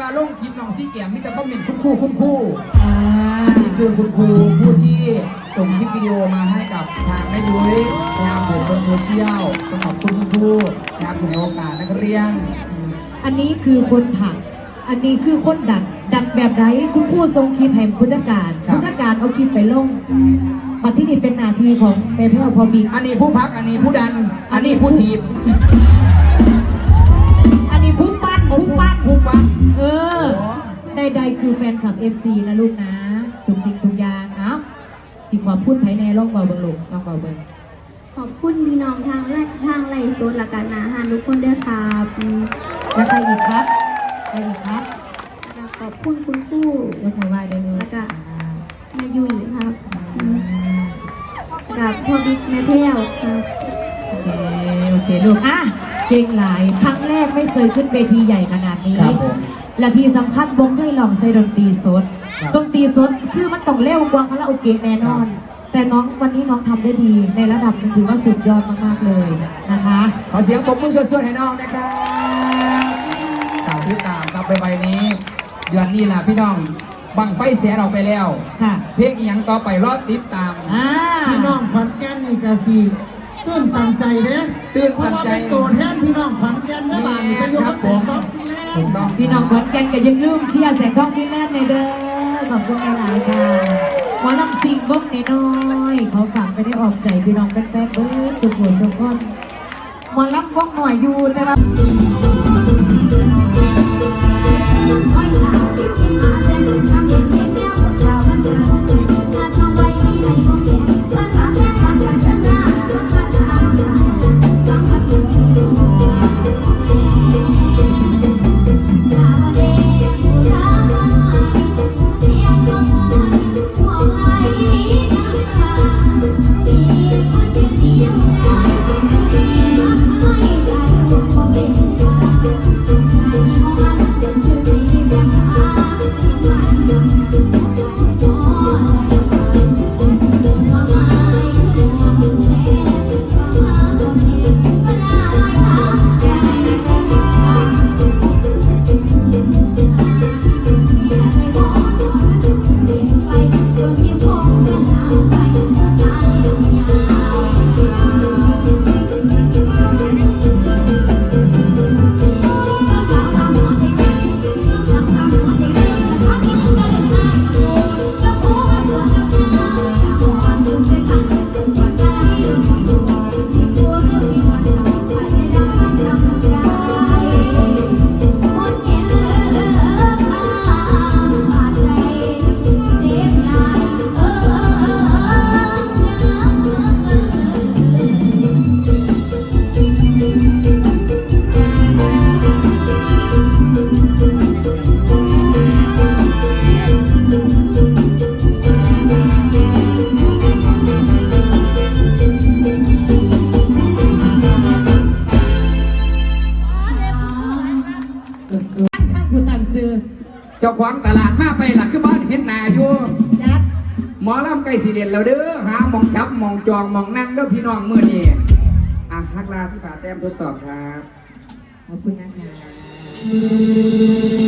ว่าลงคลิปน้องซีเกียมมีแต่คอมเมนต์คุ้มคู่คุ้มคู่อ่านี่คือคุณครูผู้ที่ส่งคลิปวิดีโอมาให้กับทางแม่ยุ้ยนะครับผมบนโซเชียลต้องขอบคุณคุณครูนะครับอยู่ในโอกาสนักเรียน อันนี้คือคนผัก อันนี้คือคนดักดักแบบไหนคุณครูทรงคลิปแห่งผู้จัดการครับ ผู้จัดการเอาคลิปไปลงมาที่นี่เป็นหนาทีของเมเพลพอบีอันนี้ผู้พักอันนี้ผู้ดัน อันนี้ผู้ทีบ ผู้ปั้นผู้ปั้นเออ ใดๆคือแฟนคลับ FC นะลูกนะ ทุกสิ่งทุกอย่างเอ้าสิความพูดภายในล่องเบาเบิงลูกล่องเบาเบิงขอบคุณพี่น้องทางไลทางไลฟ์สดและกันนะฮานทุกคนเด้อครับอืมแล้วใครอีกครับใครอีกครับแล้วก็ขอบคุณคุณครูยกมือไหว้ด้วยลูกแล้วก็อ่าแม่ยุ้ยครับอือืมมกับพ่อบิ๊กแม่แพ้วครับโอ เคโอเคลูกอะเก่งหลายครั้งแรกไม่เคยขึ้นเวทีใหญ่ขนาดนี้ครับผม และที่สำคัญวงเคยลองใส่ดนตรีสดครับดนตรีสดคือมันต้องเร็วกว่าคาราโอเกะแน่นอนแต่น้องวันนี้น้องทำได้ดี ในระดับหนึงถือว่าสุดยอดมากๆเลยนะคะ ขอเสียงปรบมือสวดๆให้น้องนะครับข่าวที่ตามครับใบๆนี้ เดือนนี้แหละพี่น้องบังไฟเสียเราไปแล้ว ค่ะเพลงอีหยังต่อไปรอติดตาม อ่า พี่น้องขอนแก่นนี่กะสี ตื้นตันใจเด้ตื้นเพตัราะนว่าใจเป็นตัวแทนพี่น้องขอนแก่นได้บ้านนี่ก็ยกครัมาบแสผมงร้องที่แรกถูกต้องพี่น้องขอนแก่นก็อยังลืมเชียร์แสงทองที่แรกในเด้อขอบคุณหลายๆค่ะหมอลำซิงวงน้อยๆเขาฝากไปได้ออกใจพี่น้องแป๊บๆเบิร์สุขหัวสุขคนหมอลำวงหน่อยอยู่แต่ว่าสุ ด เจ้าของตลาดมาไปหลักคือบ้านเห็นหนาอยู่จัดหมอลำไก่สีเรียนแล้วเด้อหาหมองจับหมองจองหมองนั่งเด้อพี่น้องมือนี้อะฮักลาที่ป่าแต้มทดสอบครับขอบคุณนะคะไปมา